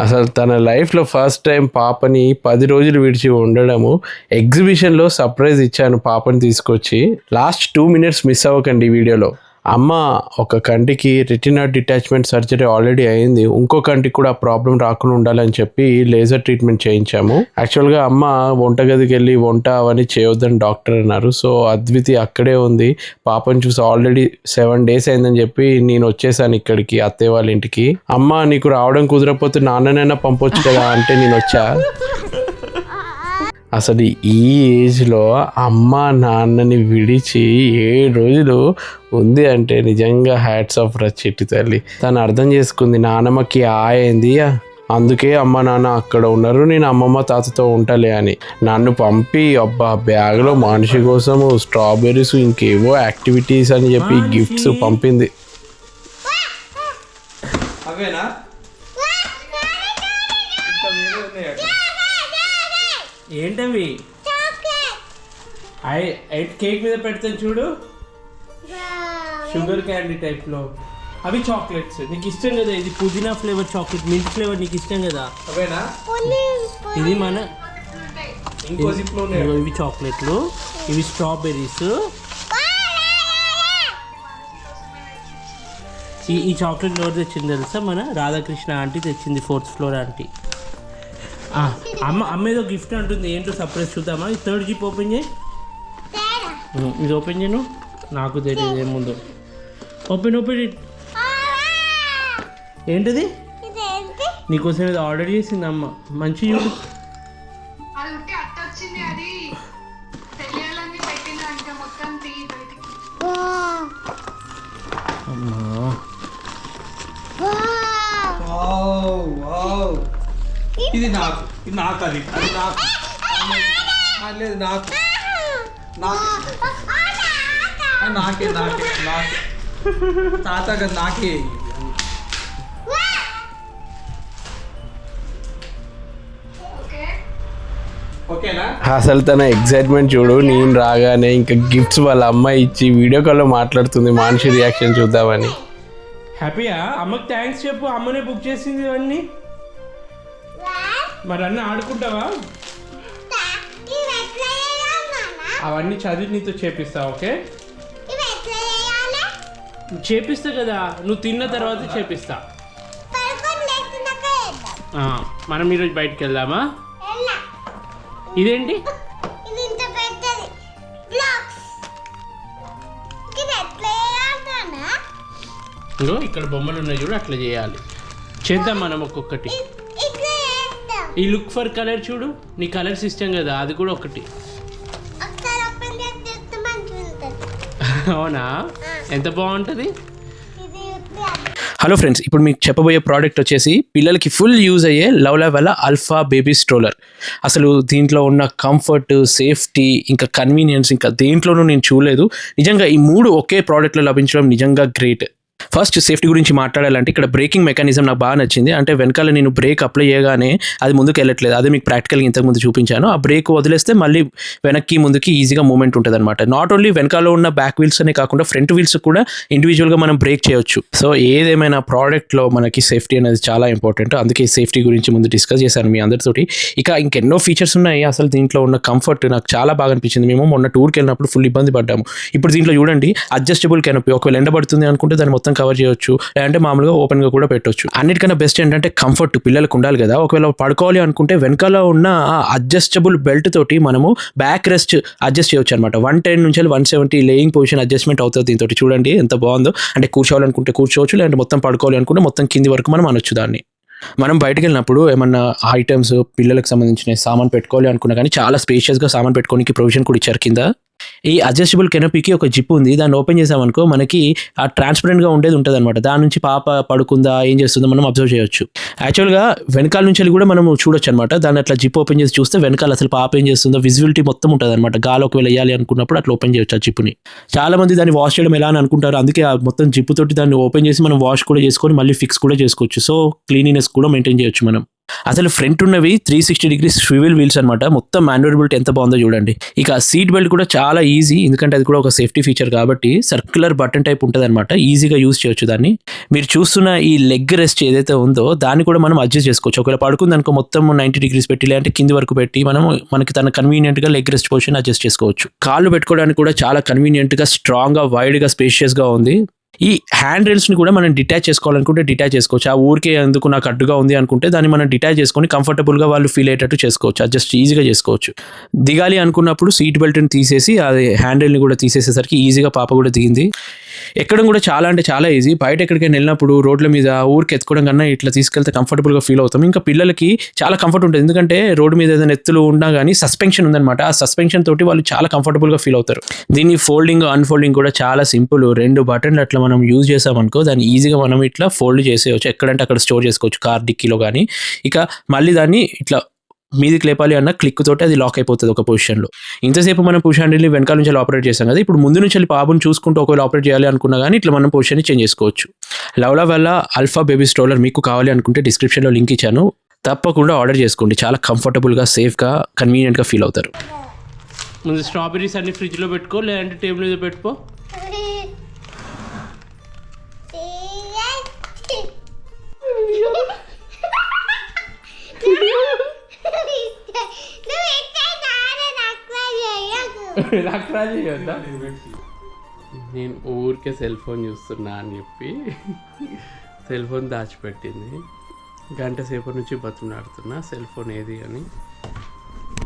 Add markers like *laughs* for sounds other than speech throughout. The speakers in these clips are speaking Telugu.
అసలు తన లైఫ్లో ఫస్ట్ టైం పాపని పది రోజులు విడిచి ఉండడము ఎగ్జిబిషన్లో సర్ప్రైజ్ ఇచ్చాను పాపని తీసుకొచ్చి. లాస్ట్ టూ మినిట్స్ మిస్ అవ్వకండి వీడియోలో అమ్మ ఒక కంటికి రెటినా డిటాచ్మెంట్ సర్జరీ ఆల్రెడీ అయింది. ఇంకో కంటికి కూడా ప్రాబ్లం రాకుండా ఉండాలని చెప్పి లేజర్ ట్రీట్మెంట్ చేయించాము. యాక్చువల్గా అమ్మ వంటగదికి వెళ్ళి వంట అవన్నీ చేయొద్దని డాక్టర్ అన్నారు. సో అద్వితి అక్కడే ఉంది. పాపని చూసి ఆల్రెడీ సెవెన్ డేస్ అయిందని చెప్పి నేను వచ్చేసాను ఇక్కడికి అత్తయ్య వాళ్ళ ఇంటికి. అమ్మ నీకు రావడం కుదరకపోతే నాన్ననైనా పంపొచ్చు కదా అంటే నేను వచ్చా. అసలు ఈ ఏజ్లో అమ్మ నాన్నని విడిచి ఏడు రోజులు ఉంది అంటే నిజంగా హ్యాట్స్ ఆఫ్ రా చిట్టి తల్లి. తను అర్థం చేసుకుంది నానమ్మకి ఆయింది అందుకే అమ్మ నాన్న అక్కడ ఉన్నారు నేను అమ్మమ్మ తాతతో ఉంటాలే అని. నన్ను పంపి అబ్బా బ్యాగ్లో మనిషి కోసము స్ట్రాబెర్రీస్ ఇంకేవో యాక్టివిటీస్ అని చెప్పి గిఫ్ట్స్ పంపింది. అవేనా? ఏంటవి? కేక్ మీద పెడతాను చూడు. షుగర్ క్యాండీ టైప్లో అవి చాక్లెట్స్ నీకు ఇష్టం కదా ఇది పుదీనా ఫ్లేవర్ చాక్లెట్ మిల్క్ ఫ్లేవర్ నీకు ఇష్టం కదా. అవేనా? ఇది మన ఇవి చాక్లెట్లు ఇవి స్ట్రాబెర్రీస్ ఈ ఈ చాక్లెట్ ఎవరు తెచ్చింది తెలుసా? మన రాధాకృష్ణ ఆంటీ తెచ్చింది ఫోర్త్ ఫ్లోర్ ఆంటీ అమ్మ అమ్మ ఏదో గిఫ్ట్ అంటుంది. ఏంటో సర్ప్రైజ్ చూద్దామా? ఈ థర్డ్ జిప్ ఓపెన్ చేయి. ఇది ఓపెన్ చేయను నాకు తెలియదు ఏముందో. ఓపెన్ ఓపెన్ ఇట్ ఏంటిది? నీకోసం ఇది ఆర్డర్ చేసింది అమ్మ. మంచి ఇది నాకు ఇది నాకు అది అది నాకు. లేదు నాకు. నాకు. నాకే నాకే నాకే. తాత కదా నాకే ఓకే ఓకేనా? అసలు తన ఎగ్జైట్మెంట్ చూడు నేను రాగానే ఇంకా గిఫ్ట్స్ వాళ్ళ అమ్మాయి ఇచ్చి వీడియో కాల్లో మాట్లాడుతుంది మనిషి రియాక్షన్ చూద్దామని. హ్యాపీయా? అమ్మకి థ్యాంక్స్ చెప్పు అమ్మనే బుక్ చేసింది ఇవన్నీ. మరి అన్న ఆడుకుంటావా? అవన్నీ చదివి నీతో చేపిస్తా ఓకే? చేపిస్తా కదా నువ్వు తిన్న తర్వాత చేపిస్తా. మనం ఈరోజు బయటికి వెళ్దామా? ఇదేంటి? ఇక్కడ బొమ్మలు ఉన్నాయి చూడు అట్లా చేయాలి. చేద్దాం మనం ఒక్కొక్కటి. ఈ లుక్ ఫర్ కలర్ చూడు. నీ కలర్స్ ఇష్టం కదా అది కూడా ఒకటి. అవునా? ఎంత బాగుంటుంది. హలో ఫ్రెండ్స్ ఇప్పుడు మీకు చెప్పబోయే ప్రోడక్ట్ వచ్చేసి పిల్లలకి ఫుల్ యూజ్ అయ్యే లవ్ వల్ల అల్ఫా బేబీ స్ట్రోలర్ అసలు దీంట్లో ఉన్న కంఫర్ట్ సేఫ్టీ ఇంకా కన్వీనియన్స్ ఇంకా దేంట్లోనూ నేను చూడలేదు. నిజంగా ఈ మూడు ఒకే ప్రోడక్ట్లో లభించడం నిజంగా గ్రేట్ ఫస్ట్ సేఫ్టీ గురించి మాట్లాడాలంటే ఇక్కడ బ్రేకింగ్ మెకానిజం నాకు బాగా నచ్చింది. అంటే వెనకాల నేను బ్రేక్ అప్లై చేయగానే అది ముందుకు వెళ్ళట్లేదు. అది మీకు ప్రాక్టికల్గా ఇంతకుముందు చూపించాను. ఆ బ్రేక్ వదిలేస్తే మళ్ళీ వెనక్కి ముందుకి ఈజీగా మూమెంట్ ఉంటుంది అనమాట నాట్ ఓన్లీ వెనకాల ఉన్న బ్యాక్ వీల్స్ అనే కాకుండా ఫ్రంట్ వీల్స్ కూడా ఇండివిజువల్గా మనం బ్రేక్ చేయొచ్చు. సో ఏదేమైనా ప్రోడక్ట్లో మనకి సేఫ్టీ అనేది చాలా ఇంపార్టెంట్ అందుకే సేఫ్టీ గురించి ముందు డిస్కస్ చేశాను మీ అందరితోటి. ఇక ఇంకెన్నో ఫీచర్స్ ఉన్నాయి. అసలు దీంట్లో ఉన్న కంఫర్ట్ నాకు చాలా బాగా అనిపించింది. మేము మొన్న టూర్కి వెళ్ళినప్పుడు ఫుల్ ఇబ్బంది పడ్డాము. ఇప్పుడు దీంట్లో చూడండి అడ్జస్టబుల్ కెనపీ ఒకవేళ ఎండబడుతుంది అనుకుంటే దాన్ని మొత్తం కవర్ చేయొచ్చు. లేదంటే మామూలుగా ఓపెన్గా కూడా పెట్టొచ్చు. అన్నిటికన్నా బెస్ట్ ఏంటంటే కంఫర్ట్ పిల్లలకు ఉండాలి కదా. ఒకవేళ పడుకోవాలి అనుకుంటే వెనకాల ఉన్న అడ్జస్టబుల్ బెల్ట్ తోటి మనము బ్యాక్ రెస్ట్ అడ్జస్ట్ చేయొచ్చు అనమాట వన్ టెన్ నుంచి one seventy laying position adjustment అవుతుంది దీంతో చూడండి ఎంత బాగుందో. అంటే కూర్చోవాలనుకుంటే కూర్చోవచ్చు లేదంటే మొత్తం పడుకోవాలి అనుకుంటే మొత్తం కింది వరకు మనం అనొచ్చు దాన్ని. మనం బయటకు వెళ్ళినప్పుడు ఏమన్నా ఐటమ్స్ పిల్లలకు సంబంధించిన సామాన్ పెట్టుకోవాలి అనుకున్నా కానీ చాలా స్పేషియస్గా సామాన్ పెట్టుకోనికి ప్రొవిజన్ కూడా ఇచ్చారు కింద. ఈ అడ్జస్టబుల్ కెనపీకి ఒక జిప్ ఉంది. దాన్ని ఓపెన్ చేసామనుకో మనకి ఆ ట్రాన్స్పరెంట్గా ఉండేది ఉంటుంది అనమాట దాని నుంచి పాప పడుకుందా ఏం చేస్తుందో మనం అబ్జర్వ్ చేయొచ్చు. యాక్చువల్గా వెనకాల నుంచి వెళ్ళి కూడా మనం చూడొచ్చు అనమాట దాన్ని అట్లా జిప్ ఓపెన్ చేసి చూస్తే వెనకాల అసలు పాప ఏం చేస్తుందో విజిబిలిటీ మొత్తం ఉంటుంది అనమాట గాలి ఒకవేళ వేయాలి అనుకున్నప్పుడు అట్లా ఓపెన్ చేయొచ్చు ఆ జిప్ని. చాలా మంది దాన్ని వాష్ చేయడం ఎలా అని అనుకుంటారు? అందుకే ఆ మొత్తం జిప్ తోటి దాన్ని ఓపెన్ చేసి మనం వాష్ కూడా చేసుకొని మళ్ళీ ఫిక్స్ కూడా చేసుకోవచ్చు. సో క్లీనినెస్ కూడా మెయింటైన్ చేయొచ్చు మనం. అసలు ఫ్రంట్ ఉన్నవి three sixty degrees swivel wheels అనమాట మొత్తం మాన్యువరబిలిటీ ఎంత బాగుందో చూడండి. ఇక సీట్ బెల్ట్ కూడా చాలా ఈజీ ఎందుకంటే అది కూడా ఒక సేఫ్టీ ఫీచర్ కాబట్టి సర్క్యులర్ బటన్ టైప్ ఉంటుంది అనమాట ఈజీగా యూస్ చేయొచ్చు దాన్ని. మీరు చూస్తున్న ఈ లెగ్ రెస్ట్ ఏదైతే ఉందో దాన్ని కూడా మనం అడ్జస్ట్ చేసుకోవచ్చు. ఒకవేళ పడుకుంది అనుకో మొత్తం నైంటీ డిగ్రీస్ పెట్టి లేదంటే కింది వరకు పెట్టి మనం మనకి తన కన్వీనియంట్గా లెగ్ రెస్ట్ పొజిషన్ అడ్జస్ట్ చేసుకోవచ్చు. కాళ్ళు పెట్టుకోవడానికి కూడా చాలా కన్వీనియంట్గా స్ట్రాంగ్ స్పేషియస్గా వైడ్గా గా ఉంది. ఈ హ్యాండ్ రైల్స్ని కూడా మనం డిటాచ్ చేసుకోవాలనుకుంటే డిటాచ్ చేసుకోవచ్చు. ఆ ఊరికే ఎందుకు నాకు అడ్డుగా ఉంది అనుకుంటే దాన్ని మనం డిటాచ్ చేసుకొని కంఫర్టబుల్గా వాళ్ళు ఫీల్ అయ్యేటట్టు చేసుకోవచ్చు. అడ్జస్ట్ ఈజీగా చేసుకోవచ్చు. దిగాలి అనుకున్నప్పుడు సీట్ బెల్ట్ని తీసేసి అది హ్యాండిల్ని కూడా తీసేసేసరికి ఈజీగా పాప కూడా దిగింది. ఎక్కడం కూడా చాలా అంటే చాలా ఈజీ బయట ఎక్కడికైనా వెళ్ళినప్పుడు రోడ్ల మీద ఊరికి ఎత్తుకోవడం కన్నా ఇట్లా తీసుకెళ్తే కంఫర్టబుల్గా గా ఫీల్ అవుతాం. ఇంకా పిల్లలకి చాలా కంఫర్ట్ ఉంటుంది. ఎందుకంటే రోడ్డు మీద ఏదైనా ఎత్తులు ఉన్నా కానీ సస్పెన్షన్ ఉందన్నమాట. ఆ సస్పెన్షన్ తోటి వాళ్ళు చాలా కంఫర్టబుల్గా గా ఫీల్ అవుతారు. దీన్ని ఫోల్డింగ్ అన్ఫోల్డింగ్ కూడా చాలా సింపుల్ రెండు బటన్లు అట్లా మనం యూజ్ చేసామనుకో దాన్ని ఈజీగా మనం ఇట్లా ఫోల్డ్ చేసేయచ్చు. ఎక్కడంటే అక్కడ స్టోర్ చేసుకోవచ్చు కార్ డిక్కీలో కానీ ఇక మళ్ళీ దాన్ని ఇట్లా మీదికి లేపాలి అన్న క్లిక్ తోటి అది లాక్ అయిపోతుంది ఒక పొజిషన్లో ఇంతసేపు మనం పుష్ హ్యాండిల్ని వెనకాల నుంచి ఆపరేట్ చేస్తాం కదా ఇప్పుడు ముందు నుంచి వెళ్ళి పాపను చూసుకుంటూ ఒకవేళ ఆపరేట్ చేయాలి అనుకున్నా కానీ ఇట్లా మనం పొజిషన్ని చేంజ్ చేసుకోవచ్చు. లవ్లా వల్ల అల్ఫా బేబీ స్ట్రోలర్ మీకు కావాలి అనుకుంటే డిస్క్రిప్షన్లో లింక్ ఇచ్చాను. తప్పకుండా ఆర్డర్ చేసుకోండి. చాలా కంఫర్టబుల్గా సేఫ్గా కన్వీనియంట్గా ఫీల్ అవుతారు. ముందు స్ట్రాబెర్రీస్ అన్ని ఫ్రిడ్జ్లో పెట్టుకో లేదంటే టేబుల్ మీద పెట్టుకో. *laughs* నానే ఊరికే సెల్ ఫోన్ చూస్తున్నా అని చెప్పి సెల్ ఫోన్ దాచిపెట్టింది. గంట సేపు నుంచి బతులాడుతున్నా సెల్ ఫోన్ ఏది అని.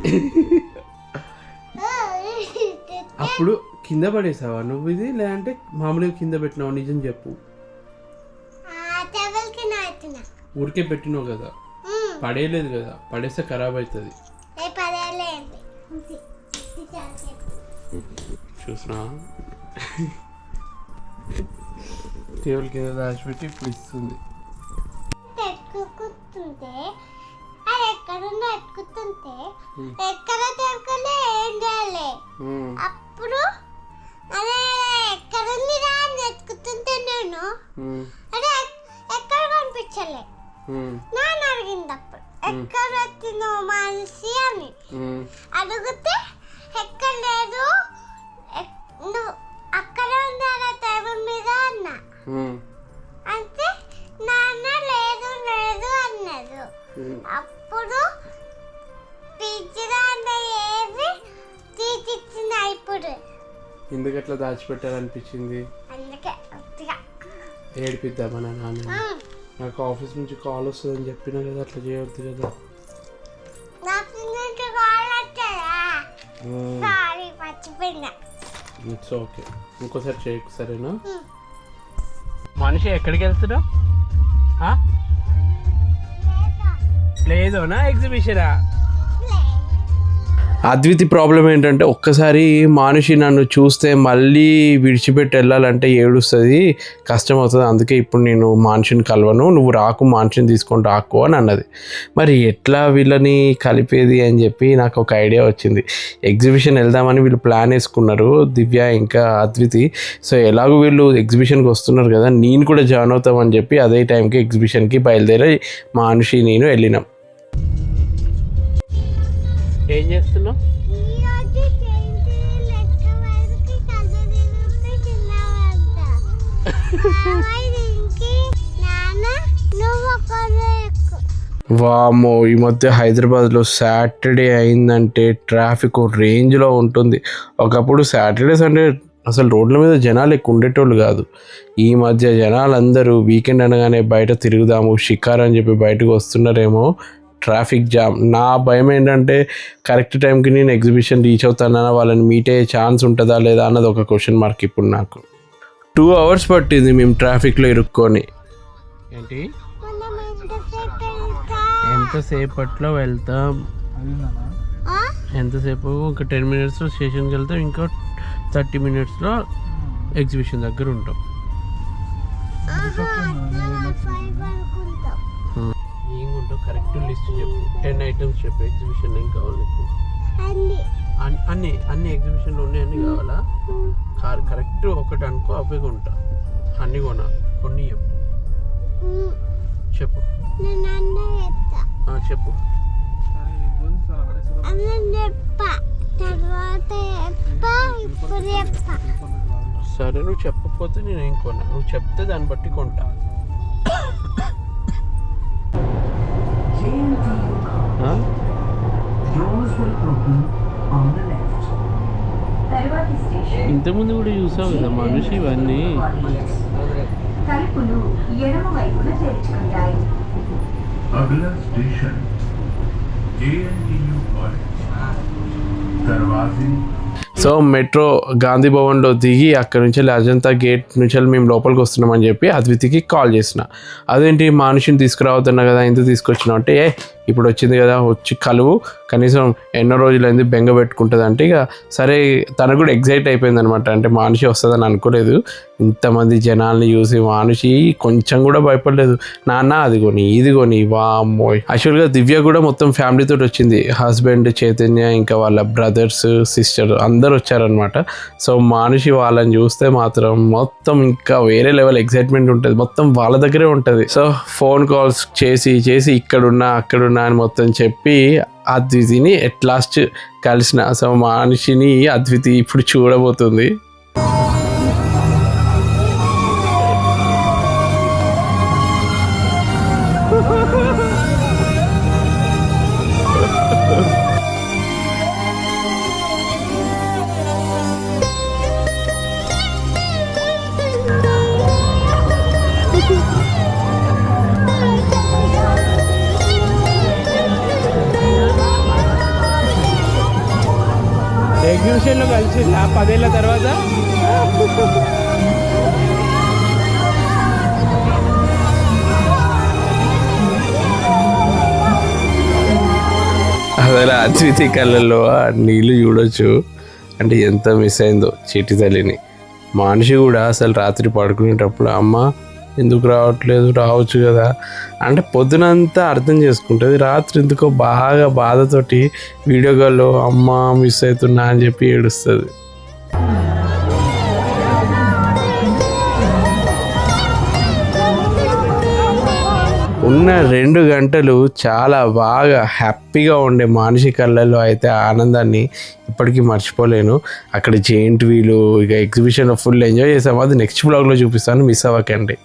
*laughs* అప్పుడు కింద పడేసావా నువ్వు ఇది? లేదంటే మామూలుగా కింద పెట్టినావు? నిజం చెప్పు. ఊరికే పెట్టినావు కదా. పడేయలేదు కదా. పడేస్తే ఖరాబ్ అవుతుంది చూసినా? టేబుల్ కింద దాచిపెట్టి ఇప్పుడు ఇస్తుంది. అది ఎక్కడున్నా ఎక్కడ దొరకలే ఏం చేయాలి. అప్పుడు అదే ఎక్కడుంది రా అని ఎత్తుకుతుంటే నేను అదే ఎక్కడ కనిపించలే. నాన్న అడిగింది అప్పుడు ఎక్కడ వచ్చిందో మనిషి అని అడిగితే ఎక్కడ లేదు అక్కడ ఉందా టేబుల్ మీద అన్నా అంటే నాన్న లేదు లేదు అన్నారు అప్పుడు పిచ్చిదా అన్న ఏవి తీసిచ్చిన ఇప్పుడు ఎందుకు అట్లా దాచిపెట్టాలనిపించింది అందుకే. ఏడిపిద్దామా నాన్న. నాకు ఆఫీస్ నుంచి కాల్ వస్తుందని చెప్పినా కదా అట్లా చేయొద్దు కదా. ఇట్స్ ఓకే ఇంకోసారి చేయకు సరేనా? మనిషి ఎక్కడికి వెళ్తున్నావు లేదోనా ఎగ్జిబిషనా? అద్వితి ప్రాబ్లం ఏంటంటే ఒక్కసారి మనిషి నన్ను చూస్తే మళ్ళీ విడిచిపెట్టి వెళ్ళాలంటే ఏడుస్తుంది కష్టం అవుతుంది అందుకే ఇప్పుడు నేను మనిషిని కలవను నువ్వు రాకు మనిషిని తీసుకొని రాకు అని అన్నది. మరి ఎట్లా వీళ్ళని కలిపేది అని చెప్పి నాకు ఒక ఐడియా వచ్చింది. ఎగ్జిబిషన్ వెళ్దామని వీళ్ళు ప్లాన్ వేసుకున్నారు దివ్య ఇంకా అద్వితి. సో ఎలాగో వీళ్ళు ఎగ్జిబిషన్కి వస్తున్నారు కదా నేను కూడా జాయిన్ అవుతామని చెప్పి అదే టైంకి ఎగ్జిబిషన్కి బయలుదేరి మనిషి నేను వెళ్ళినాం. ఒకరు ఎక్కువ. వామో ఈ మధ్య హైదరాబాద్లో సాటర్డే అయిందంటే ట్రాఫిక్ రేంజ్లో ఉంటుంది. ఒకప్పుడు సాటర్డే సండే అసలు రోడ్ల మీద జనాలు ఎక్కువ ఉండేటోళ్ళు కాదు. ఈ మధ్య జనాలందరూ వీకెండ్ అనగానే బయట తిరుగుదాము షికార్ అని చెప్పి బయటకు వస్తున్నారేమో. Traffic jam. నా భయం ఏంటంటే కరెక్ట్ టైంకి నేను ఎగ్జిబిషన్ రీచ్ అవుతానా వాళ్ళని మీట్ అయ్యే ఛాన్స్ ఉంటుందా లేదా అన్నది ఒక క్వశ్చన్ మార్క్ ఇప్పుడు నాకు. టూ అవర్స్ పట్టింది మేము ట్రాఫిక్లో ఇరుక్కొని. ఏంటి? ఎంతసేపట్లో వెళ్తాం? ఆ? ఎంతసేపు? ఒక టెన్ మినిట్స్లో స్టేషన్కి వెళ్తాం ఇంకో థర్టీ మినిట్స్లో ఎగ్జిబిషన్ దగ్గర ఉంటాం. ఆహా, అట్లా ఫైవ్ అనుకుంటాం ఏం ఉంటావు కరెక్ట్ లిస్ట్ చెప్పు. టెన్ ఐటమ్స్ చెప్పు. ఎగ్జిబిషన్ ఏం కావాలి నీకు? అన్ని. అన్- అన్ని అన్ని ఎగ్జిబిషన్లో ఉన్నాయి అన్ని కావాలా? కార్ కరెక్ట్ ఒకటి అనుకో అవే కొంటా. అన్ని కొనా. కొన్ని చెప్పు. చెప్పు. చెప్ప. సరే నువ్వు చెప్పకపోతే నేను ఏం కొన్నా నువ్వు చెప్తే దాన్ని బట్టి కొంటా. ఇంతకుముందు కూడా చూసావు కదా మనిషి ఇవన్నీ. తలుపులు ఎడమ వైపున తెరుచుకుంటాయి. Station. JNTU so metro Gandhi భవన్లో దిగి అక్కడ నుంచి అజంతా గేట్ నుంచి మేము లోపలికి వస్తున్నామని చెప్పి అద్వితికి కాల్ చేసిన. అదేంటి మనిషిని తీసుకురావద్దన్నా కదా ఎందుకు తీసుకొచ్చినావు అంటే ఏ ఇప్పుడు వచ్చింది కదా వచ్చి కలువు. కనీసం ఎన్నో రోజులైంది బెంగ పెట్టుకుంటుంది అంటే ఇక సరే తనకు కూడా ఎగ్జైట్ అయిపోయింది అనమాట అంటే మనిషి వస్తుందని అనుకోలేదు. ఇంతమంది జనాల్ని చూసి మనిషి కొంచెం కూడా భయపడలేదు. నాన్న అది కొని ఇది కొని వామ్మోయ్ యాక్చువల్గా దివ్య కూడా మొత్తం ఫ్యామిలీతో వచ్చింది. హస్బెండ్ చైతన్య ఇంకా వాళ్ళ బ్రదర్స్ సిస్టర్ అందరు వచ్చారనమాట సో మనిషి వాళ్ళని చూస్తే మాత్రం మొత్తం ఇంకా వేరే లెవెల్ ఎగ్జైట్మెంట్ ఉంటుంది. మొత్తం వాళ్ళ దగ్గరే ఉంటుంది. సో ఫోన్ కాల్స్ చేసి చేసి ఇక్కడున్నా అక్కడున్నా అని మొత్తం చెప్పి అద్వితిని ఎట్ లాస్ట్ కలిసిన సో మనిషిని అద్వితి ఇప్పుడు చూడబోతుంది. వచ్చింది? ఆ పదేళ్ళ తర్వాత? అదే అతిథి కళ్ళల్లో ఆ నీళ్ళు చూడొచ్చు. అంటే ఎంత మిస్ అయిందో చెట్టి తల్లిని. మనిషి కూడా అసలు రాత్రి పడుకునేటప్పుడు అమ్మ ఎందుకు రావట్లేదు రావచ్చు కదా? అంటే పొద్దునంతా అర్థం చేసుకుంటుంది. రాత్రి ఎందుకో బాగా బాధతోటి వీడియో కాల్లో అమ్మ మిస్ అవుతున్నా అని చెప్పి ఏడుస్తుంది. ఉన్న రెండు గంటలు చాలా బాగా హ్యాపీగా ఉండే మానసి కళ్ళల్లో అయితే ఆనందాన్ని ఇప్పటికీ మర్చిపోలేను. అక్కడ జెయింట్ వీలు ఇక ఎగ్జిబిషన్లో ఫుల్ ఎంజాయ్ చేసాము. అది నెక్స్ట్ బ్లాగ్లో చూపిస్తాను. మిస్ అవ్వకండి.